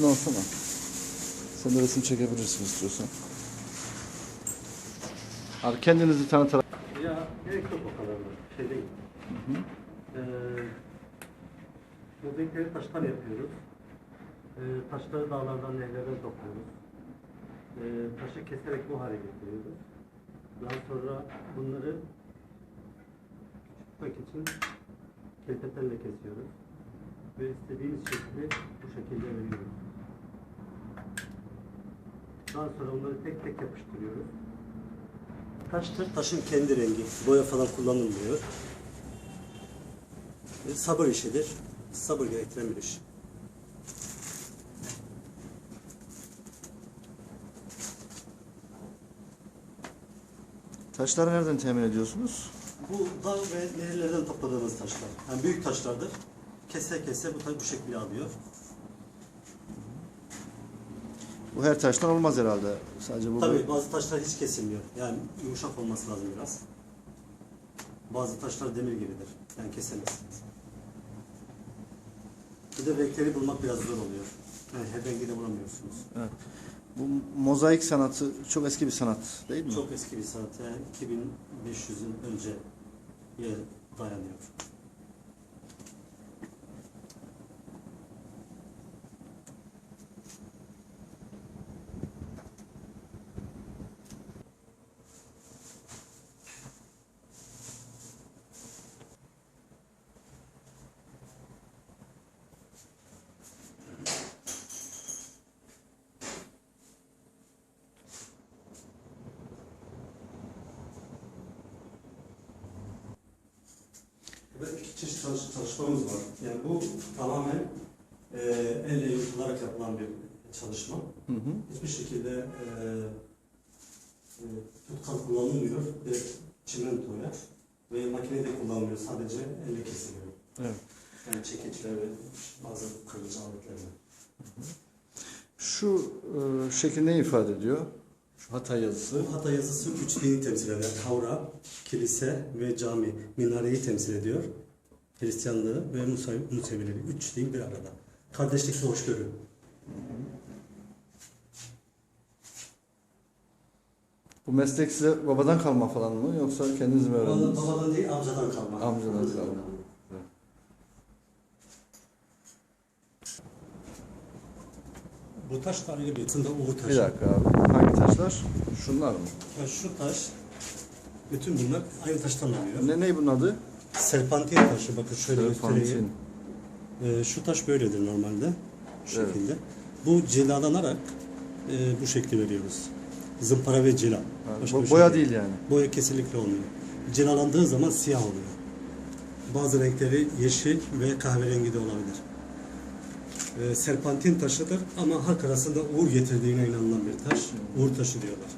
Şunu alsana. Sen de resim çekebilirsin istiyorsan. Abi kendinizi tanıtarak. Ya gerek yok o kadar da. Şey değil. Ee, mozaikleri taştan yapıyoruz. Ee, taşları dağlardan, nehirlerden topluyoruz. Ee, taşı keserek bu hale getiriyoruz. Daha sonra bunları tutmak için kelpetlerle kesiyoruz. Ve istediğimiz şekli bu şekilde veriyoruz. Daha sonra onları tek tek yapıştırıyoruz. Taştır, taşın kendi rengi. Boya falan kullanılmıyor. E, sabır işidir. Sabır gerektiren bir iş. Taşları nereden temin ediyorsunuz? Bu dağ ve nehirlerden topladığımız taşlar. Yani büyük taşlardır. Kese kese bu taş bu şekli alıyor. Bu her taştan olmaz herhalde. Sadece bu. Tabii bazı taşlar hiç kesilmiyor. Yani yumuşak olması lazım biraz. Bazı taşlar demir gibidir. Yani kesemezsiniz. Bir de renkleri bulmak biraz zor oluyor. Yani her rengi de bulamıyorsunuz. Evet. Bu mozaik sanatı çok eski bir sanat değil mi? Çok eski bir sanat. Yani 2500'ün önce dayanıyor. Ve iki çeşit çalış- çalışmamız var. Yani bu tamamen e, elle yapılarak yapılan bir çalışma. Hı hı. Hiçbir şekilde e, e, tutkal kullanılmıyor. Direkt çimentoya ve makinede kullanılmıyor. Sadece elle kesiliyor. Evet. Yani çekiçler ve bazı kırıcı aletlerle. Şu e, şekil ne ifade ediyor? Şu Hatay yazısı. Bu Hatay yazısı üç dini temsil eder. Kavra, kilise ve cami. Minareyi temsil ediyor. Hristiyanlığı ve Musa, Musevileri. Üç din bir arada. Kardeşlik ve hoşgörü. Bu meslek size babadan kalma falan mı yoksa kendiniz mi Babadan, öğrendiniz? babadan değil, amcadan kalma. Amcadan kalma. Bu taş da ayrı bir aslında uğur taşı. Bir dakika abi. Hangi taşlar? Şunlar mı? Ya şu taş, bütün bunlar aynı taştan oluyor. Ne ne bunun adı? Serpantin taşı, bakın şöyle göstereyim. Serpantin. Ee, şu taş böyledir normalde. Şu Evet. şekilde. Bu cilalanarak e, bu şekli veriyoruz. Zımpara ve cila. Ha, Başka bo- bir şey boya değil yani. Boya kesinlikle olmuyor. Cilalandığı zaman siyah oluyor. Bazı renkleri yeşil ve kahverengi de olabilir. Ee, serpantin taşıdır ama halk arasında uğur getirdiğine inanılan bir taş. Uğur taşı diyorlar.